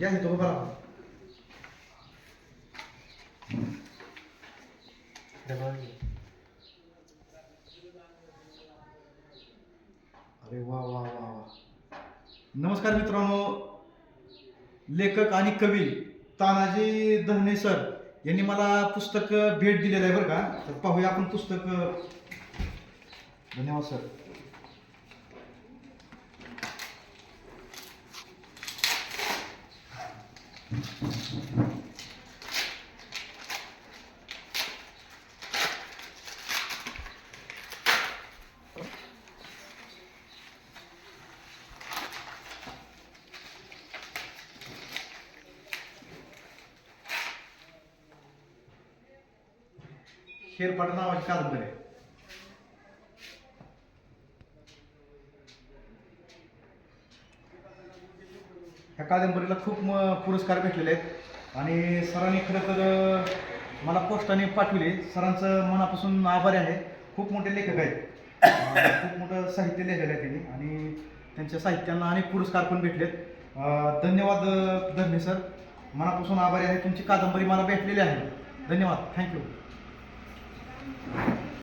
या इथं उभा राहा. अरे वा वा वा वा. नमस्कार मित्रांनो. लेखक आणि कवी तानाजी धरणे सर यांनी मला पुस्तक भेट दिलेलं आहे बरं का? तर पाहूया आपण पुस्तक. धन्यवाद सर. शेरपाट नावाची कादंबरी. आहे ह्या कादंबरीला खूप म- पुरस्कार भेटलेले आहेत. आणि सरांनी खरं तर मला पोस्टाने पाठवले. सरांचं मनापासून आभारी आहे. खूप मोठे लेखक आहेत. खूप मोठं साहित्य लिहिलेलं आहे त्यांनी. आणि त्यांच्या साहित्यांना अनेक पुरस्कार पण भेटलेत. आहेत धन्यवाद धन्य सर. मनापासून आभारी आहे. तुमची कादंबरी मला भेटलेली आहे. धन्यवाद. थँक्यू.